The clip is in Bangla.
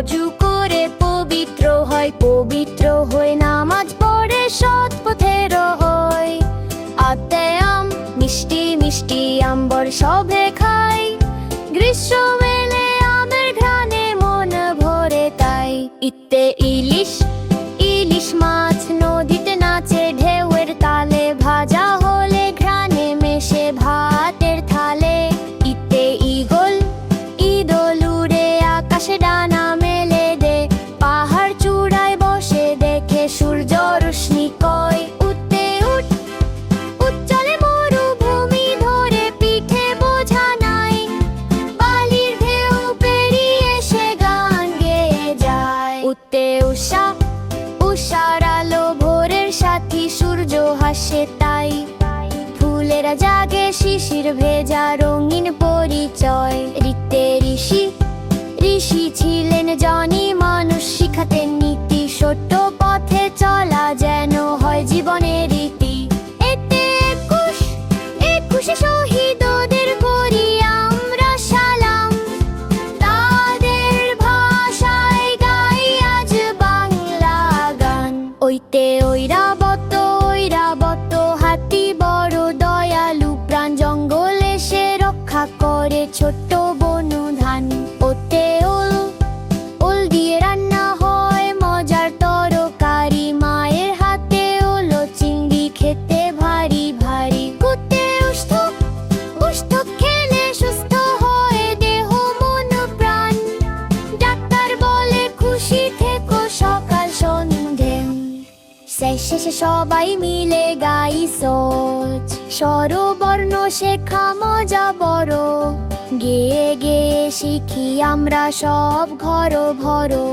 অজু করে পবিত্র হয়, পবিত্র হয়ে নামাজ পড়ে, সৎ পথের হয় আত্মায় আম, মিষ্টি মিষ্টি আম্বর সবে খাই গ্রীষ্ম মেলে আমের ঘ্রাণে মন ভরে তাই। ইতে ইলিশ ইলিশ মাছ যায় উষা, উষার আলো ভোরের সাথী, সূর্য হাসে তাই। ফুলেরা জাগে শিশির ভেজা রঙিন পরিচয় ঋতে ঋষি ঋষি ছিলেন জনি って শেষে সবাই মিলে গাই সোচ। স্বরবর্ণ শেখা মজা বড়। গেয়ে গেয়ে শিখি আমরা সব ঘর ভরো